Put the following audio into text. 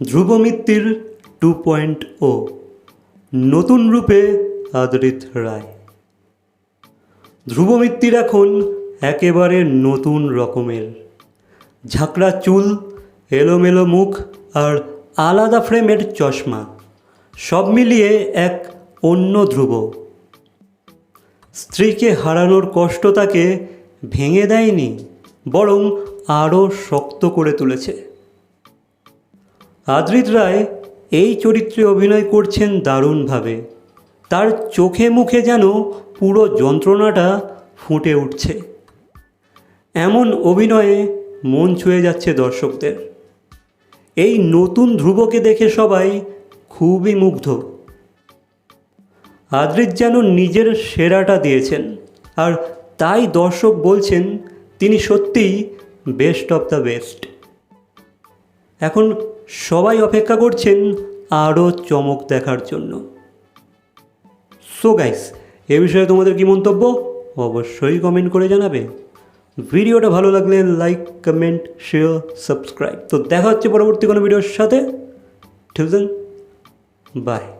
Dhruba Mittir two point O নতুন রূপে আদরিত রায়। ধ্রুব মিত্তির এখন একেবারে নতুন রকমের। ঝাঁকড়া চুল, এলোমেলো মুখ আর আলাদা ফ্রেমের চশমা, সব মিলিয়ে এক অন্য ধ্রুব। স্ত্রীকে হারানোর কষ্ট তাকে ভেঙে দেয়নি, বরং আরও শক্ত করে তুলেছে। আদ্রিত রায় এই চরিত্রে অভিনয় করছেন দারুণভাবে। তার চোখে মুখে যেন পুরো যন্ত্রণাটা ফুটে উঠছে। এমন অভিনয়ে মন ছুঁয়ে যাচ্ছে দর্শকদের। এই নতুন ধ্রুবকে দেখে সবাই খুবই মুগ্ধ। আদ্রিত যেন নিজের সেরাটা দিয়েছেন, আর তাই দর্শক বলছেন তিনি সত্যিই বেস্ট অফ দ্য বেস্ট এখন সবাই অপেক্ষা করছেন আরও চমক দেখার জন্য। সো গাইস এ বিষয়ে তোমাদের কি মন্তব্য? অবশ্যই কমেন্ট করে জানাবে। ভিডিওটা ভালো লাগলে লাইক কমেন্ট শেয়ার সাবস্ক্রাইব তো দেখা হচ্ছে পরবর্তী কোনো ভিডিওর সাথে। ঠিক বাই